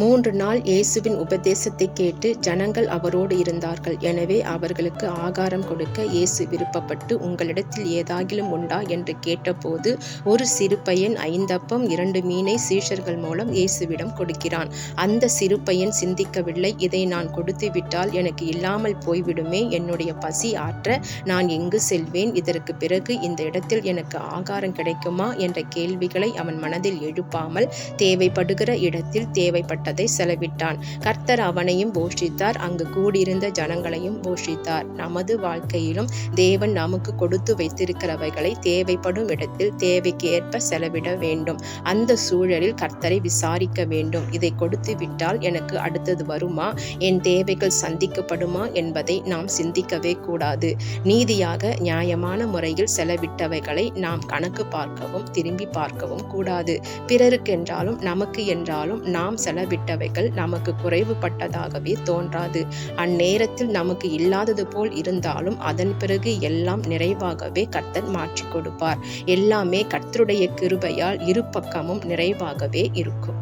மூன்று நாள் இயேசுவின் உபதேசத்தை கேட்டு ஜனங்கள் அவரோடு இருந்தார்கள். எனவே அவர்களுக்கு ஆகாரம் கொடுக்க இயேசு விருப்பப்பட்டு உங்களிடத்தில் ஏதாகிலும் உண்டா? என்று கேட்டபோது ஒரு சிறு பையன் ஐந்தப்பம் இரண்டு மீனை சீஷர்கள் மூலம் இயேசுவிடம் கொடுக்கிறான். அந்த சிறு பையன் சிந்திக்கவில்லை. இதை நான் கொடுத்து விட்டால் எனக்கு இல்லாமல் போய்விடுமே. என்னுடைய பசி ஆற்ற நான் எங்கு செல்வேன்? இதற்கு பிறகு இந்த இடத்தில் எனக்கு ஆகாரம் கிடைக்குமா? என்ற கேள்விகளை அவன் மனதில் எழுப்பாமல் தேவைப்படுகிற இடத்தில் தேவைப்பட்டதை செலவிட்டான். கர்த்தர் அவனையும் போஷித்தார். அங்கு கூடியிருந்த ஜனங்களையும் போஷித்தார். நமது வாழ்க்கையிலும் தேவன் நமக்கு கொடுத்து வைத்திருக்கிறவைகளை தேவைப்படும் இடத்தில் தேவைக்கு ஏற்ப செலவிட வேண்டும். அந்த சூழலில் கர்த்தரை விசாரிக்க வேண்டும். இதை கொடுத்து விட்டால் எனக்கு அடுத்தது வருமா? என் தேவைகள் சந்திக்கப்படுமா என்பதை நாம் சிந்திக்கவே கூடாது. நீதியாக நியாயமான முறையில் செலவிட்டவைகளை நாம் கணக்கு பார்க்கவும் திரும்பி பார்க்கவும் கூடாது. பிறருக்கு என்றாலும் நமக்கு என்றாலும் நாம் விட்டவைகள் நமக்கு குறைவுபட்டதாகவே தோன்றாது. அந்நேரத்தில் நமக்கு இல்லாதது போல் இருந்தாலும் அதன் பிறகு எல்லாம் நிறைவாகவே கர்த்தர் மாற்றி கொடுப்பார். எல்லாமே கர்த்தருடைய கிருபையால் இரு பக்கமும் நிறைவாகவே இருக்கும்.